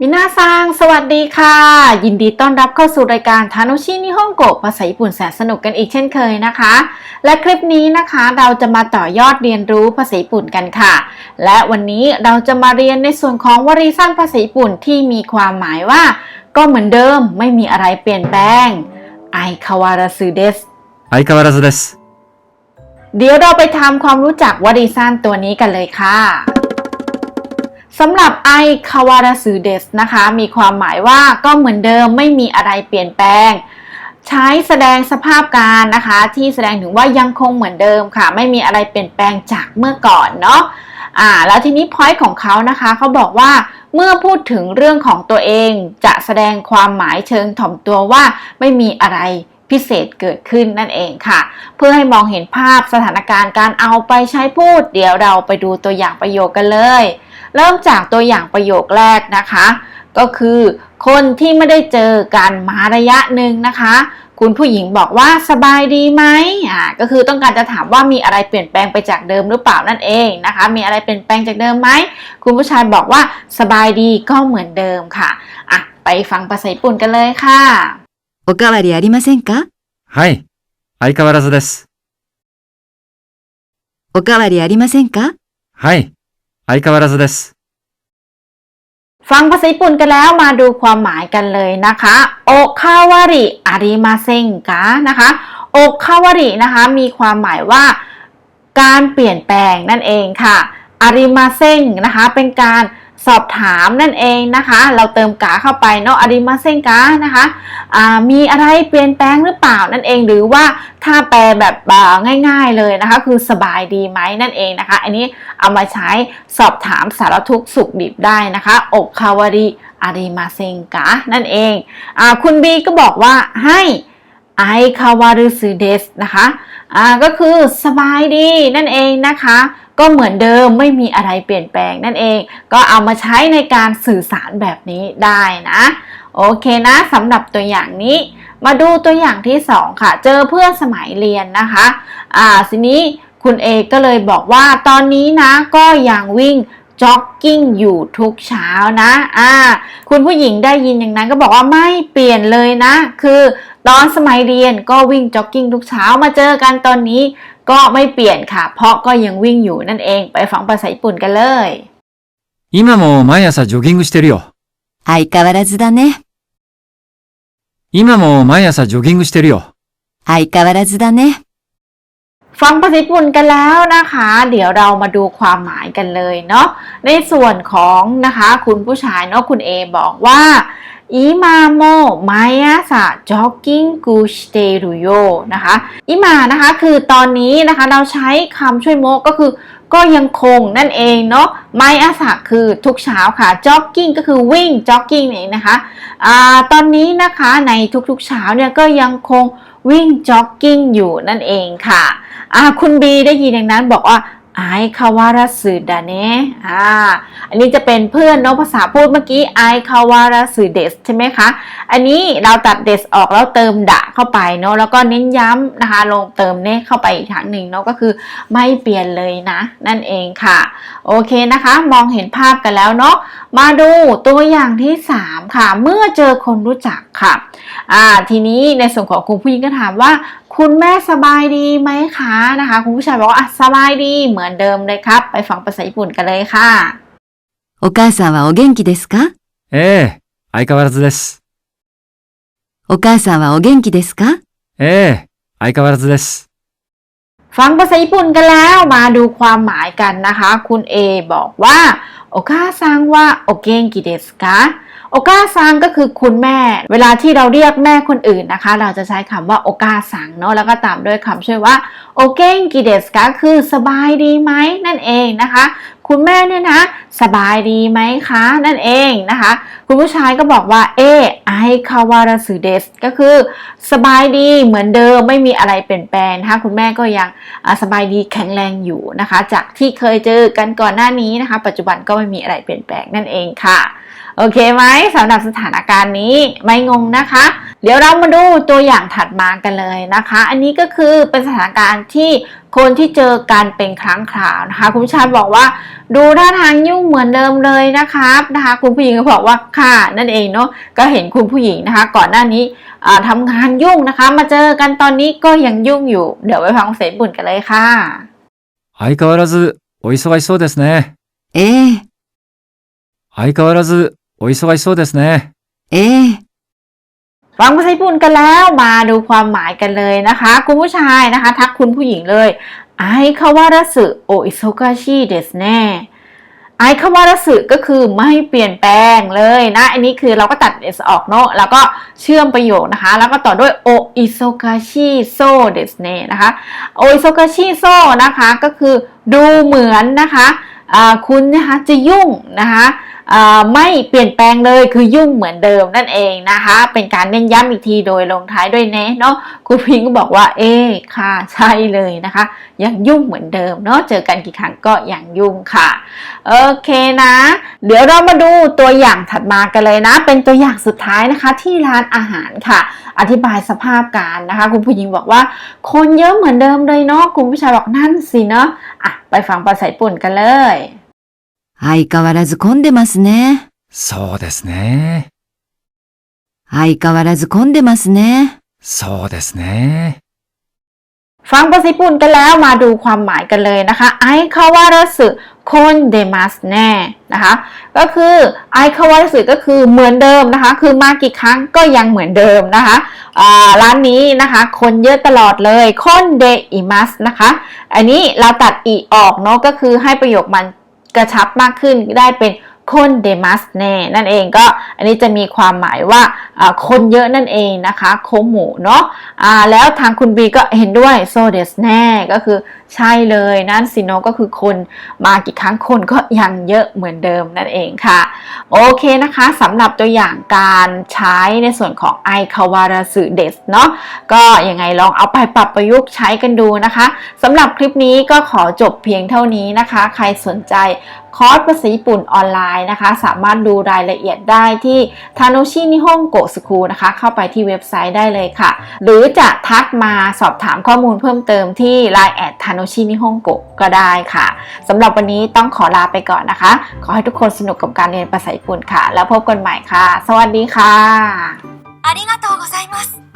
มินาซัง สวัสดีค่ะ ยินดีต้อนรับเข้าสู่รายการทานุชินิฮ่องโกะภาษาญี่ปุ่นแสนสนุกกันอีกเช่นเคยนะคะ และคลิปนี้นะคะเราจะมาต่อยอดเรียนรู้ภาษาญี่ปุ่นกันค่ะ และวันนี้เราจะมาเรียนในส่วนของวลีสั้นภาษาญี่ปุ่นที่มีความหมายว่า ก็เหมือนเดิมไม่มีอะไรเปลี่ยนแปลงไอคาวาราซึเดสไอคาวาราซึเดสเดี๋ยวเราไปทำความรู้จักวลีสั้นตัวนี้กันเลยค่ะ สำหรับไอคาวาราซึเดสนะคะ มีความหมายว่าก็เหมือนเดิมไม่มีอะไรเปลี่ยนแปลง ใช้แสดงสภาพการนะคะ ที่แสดงถึงว่ายังคงเหมือนเดิมค่ะ ไม่มีอะไรเปลี่ยนแปลงจากเมื่อก่อนเนาะอ่าแล้วทีนี้พอยต์ของเขานะคะเขาบอกว่าเมื่อพูดถึงเรื่องของตัวเองจะแสดงความหมายเชิงถ่อมตัวว่าไม่มีอะไรพิเศษเกิดขึ้นนั่นเองค่ะ เพื่อให้มองเห็นภาพสถานการณ์การเอาไปใช้พูด เดี๋ยวเราไปดูตัวอย่างประโยคกันเลย เริ่มจากตัวอย่างประโยคแรกนะคะ ก็คือ คนที่ไม่ได้เจอกันมาระยะหนึ่งนะคะ คุณผู้หญิงบอกว่าสบายดีไหมอ่าก็คือต้องการจะถามว่ามีอะไรเปลี่ยนแปลงไปจากเดิมหรือเปล่านั่นเองนะคะ มีอะไรเปลี่ยนแปลงจากเดิมไหมคุณผู้ชายบอกว่าสบายดีก็เหมือนเดิมค่ะอ่ะไปฟังภาษาญี่ปุ่นกันเลยค่ะ おかわりありませんかはい。相変わらずです。おかわりありませんかはい。 相変わらずです。 ฟังภาษาญี่ปุ่นกันแล้วมาดูความหมายกันเลยนะคะโอคาวาริอาริมาเซงกะนะคะโอคาวารินะคะมีความหมายว่า การเปลี่ยนแปลงนั่นเองค่ะอาริมาเซงนะคะเป็นการ สอบถามนั่นเองนะคะ เราเติมกาเข้าไปเนาะอาริมาเซงกะนะคะมีอะไรเปลี่ยนแปลงหรือเปล่านั่นเองหรือว่าถ้าแปลแบบอ่าง่าย ๆเลยนะคะ คือสบายดีไหมนั่นเองนะคะ อันนี้เอามาใช้สอบถามสารทุกข์สุขดิบได้นะคะอกคาวาริอาริมาเซงกะนั่นเองอคุณบีก็บอกว่าให้ ไอคาวารุสึเดสนะคะอ่าก็คือสบายดีนั่นเองนะคะ ก็เหมือนเดิมไม่มีอะไรเปลี่ยนแปลงนั่นเอง ก็เอามาใช้ในการสื่อสารแบบนี้ได้นะ โอเคนะสำหรับตัวอย่างนี้ มาดูตัวอย่างที่ 2 ค่ะ เจอเพื่อนสมัยเรียนนะคะอ่าทีนี้คุณเอก็เลยบอกว่าตอนนี้นะก็ยังวิ่ง จ็อกกิ้งอยู่ทุกเช้านะอ่าคุณผู้หญิงได้ยินอย่างนั้นก็บอกว่าไม่เปลี่ยนเลยนะ คือตอนสมัยเรียนก็วิ่งจ็อกกิ้งทุกเช้ามาเจอกันตอนนี้ก็ไม่เปลี่ยนค่ะ เพราะก็ยังวิ่งอยู่นั่นเองไปฟังภาษาญี่ปุ่นกันเลย 今も毎朝ジョギングしてるよ。相変わらずだね。今も毎朝ジョギングしてるよ。相変わらずだね。 ฟังภาษาญี่ปุ่นกันแล้วนะคะ เดี๋ยวเรามาดูความหมายกันเลยเนาะในส่วนของนะคะคุณผู้ชายเนาะคุณเอบอกว่าอิมาโมไมอาสะจ็อกกิ้งกูสเตรุโยนะคะอิมานะคะคือตอนนี้นะคะเราใช้คำช่วยโมก็คือก็ยังคงนั่นเองเนาะไมอาสะคือทุกเช้าค่ะจ็อกกิ้งก็คือวิ่งจ็อกกิ้งนี่นะคะอ่าตอนนี้นะคะในทุกๆเช้าเนี่ยก็ยังคง วิ่งจ็อกกิ้งอยู่นั่นเองค่ะอ่าคุณบีได้ยินอย่างนั้นบอกว่าไอคาวาราสึดาเนะอ่า อันนี้จะเป็นเพื่อนเนาะภาษาพูดเมื่อกี้ไอคาวาราสึเดสใช่ไหมคะ อันนี้เราตัดเดสออกแล้วเติมดะเข้าไปเนาะ แล้วก็เน้นย้ำนะคะ ลงเติมเนะเข้าไปอีกครั้งหนึ่งเนาะ ก็คือไม่เปลี่ยนเลยนะ นั่นเองค่ะ โอเคนะคะ มองเห็นภาพกันแล้วเนาะ มาดูตัวอย่างที่ 3 ค่ะ เมื่อเจอคนรู้จักค่ะอ่าทีนี้ในส่วนของคุณผู้หญิงก็ถามว่า คุณแม่สบายดีไหมคะนะคะ คุณผู้ชายบอกว่าอ่ะสบายดีเหมือนเดิมเลยครับ ไปฟังภาษาญี่ปุ่นกันเลยค่ะ お母さんはお元気ですかええ、相変わらずです。お母さんはお元気ですかええ、相変わらずです。 ฟังภาษาญี่ปุ่นกันแล้วมาดูความหมายกันนะคะ คุณเอบอกว่า โอคาซังว่าโอเกนกิเดสกะ โอกาซังก็คือคุณแม่ เวลาที่เราเรียกแม่คนอื่นนะคะ เราจะใช้คำว่าโอกาซังเนาะแล้วก็ตามด้วยคำช่วยว่าโอเกนกิเดสกะคือสบายดีไหมนั่นเองนะคะ คุณแม่เนี่ยนะ สบายดีไหมคะนั่นเองนะคะ คุณผู้ชายก็บอกว่าเอไอคาวาราสึเดสก็คือ สบายดีเหมือนเดิมไม่มีอะไรเปลี่ยนแปลงนะคะคุณแม่ก็ยังสบายดีแข็งแรงอยู่นะคะ จากที่เคยเจอกันก่อนหน้านี้นะคะ ปัจจุบันก็ไม่มีอะไรเปลี่ยนแปลงนั่นเองค่ะ โอเคไหมสำหรับสถานการณ์นี้ไม่งงนะคะ เดี๋ยวเรามาดูตัวอย่างถัดมากันเลยนะคะ อันนี้ก็คือเป็นสถานการณ์ที่คนที่เจอกันเป็นครั้งคราวนะคะ คุณผู้ชายบอกว่า ดูท่าทางยุ่งเหมือนเดิมเลยนะครับนะคะ คุณผู้หญิงก็บอกว่าค่ะนั่นเองเนาะก็เห็นคุณผู้หญิงนะคะ ก่อนหน้านี้อ่าทำงานยุ่งนะคะ มาเจอกันตอนนี้ก็ยังยุ่งอยู่ เดี๋ยวไปฟังเสียงญี่ปุ่นกันเลยค่ะ 相変わらずお忙しそうですね。ええ、 相変わらずお忙しそうですね。ええ、 ฟังภาษาญี่ปุ่นกันแล้วมาดูความหมายกันเลยนะคะ คุณผู้ชายนะคะ ทักคุณผู้หญิงเลยไอคาวาระสึโออิโซกาชิเดสเน่ไอคาวาระสึก็คือไม่เปลี่ยนแปลงเลยนะ อันนี้คือเราก็ตัด s ออกเนาะแล้วก็เชื่อมประโยคนะคะ แล้วก็ต่อด้วยโออิโซกาชิโซเดสเน่นะคะโออิโซกาชิโซนะคะก็คือดูเหมือนนะคะอ่าคุณนะคะจะยุ่งนะคะ อ่า ไม่เปลี่ยนแปลงเลยคือยุ่งเหมือนเดิมนั่นเองนะคะ เป็นการเน้นย้ำอีกทีโดยลงท้ายด้วยเนเนาะคุณพิงก็บอกว่า เอ๊ค่ะใช่เลยนะคะ ยังยุ่งเหมือนเดิมเนาะเจอกันกี่ครั้งก็ยังยุ่งค่ะโอเคนะ เดี๋ยวเรามาดูตัวอย่างถัดมากันเลยนะ เป็นตัวอย่างสุดท้ายนะคะ ที่ร้านอาหารค่ะ อธิบายสภาพการนะคะ คุณผู้หญิงบอกว่า คนเยอะเหมือนเดิมเลยเนาะคุณผู้ชายบอกนั่นสิเนาะอะไปฟังภาษาญี่ปุ่นกันเลย 相変わらず混んでますね。そうですね。相変わらず混んでますね。そうですね。 ฟังภาษาญี่ปุ่นกันแล้วมาดูความหมายกันเลยนะคะไอคาวาระสึคนเดมัสแน่นะคะ ก็คือไอคาวาระสึก็คือเหมือนเดิมนะคะ คือมากี่ครั้งก็ยังเหมือนเดิมนะคะอ่าร้านนี้นะคะ คนเยอะตลอดเลยคนเดอิมัสนะคะ อันนี้เราตัดอีออกเนาะก็คือให้ประโยคมัน กระชับมากขึ้นได้เป็น คนเดมัสแน่นั่นเองก็อันนี้จะมีความหมายว่าคนเยอะนั่นเองนะคะโคหมูเนาะอ่าแล้วทางคุณบีก็เห็นด้วยโซเดสแน่ก็คือใช่เลยนั่นสิโนก็คือคนมากี่ครั้งคนก็ยังเยอะเหมือนเดิมนั่นเองค่ะ โอเคนะคะสำหรับตัวอย่างการใช้ในส่วนของไอคาวาราสึเดสเนาะก็ยังไงลองเอาไปปรับประยุกต์ใช้กันดูนะคะสำหรับคลิปนี้ก็ขอจบเพียงเท่านี้นะคะ ใครสนใจ คอร์สภาษาญี่ปุ่นออนไลน์นะคะ สามารถดูรายละเอียดได้ที่ ทาโนชินิฮงโกสคูนะคะ เข้าไปที่เว็บไซต์ได้เลยค่ะ หรือจะทักมาสอบถามข้อมูลเพิ่มเติมที่ Line แอดทาโนชินิฮงโกก็ได้ค่ะสำหรับวันนี้ต้องขอลาไปก่อนนะคะ ขอให้ทุกคนสนุกกับการเรียนภาษาญี่ปุ่นค่ะ แล้วพบกันใหม่ค่ะ สวัสดีค่ะ ありがとうございます。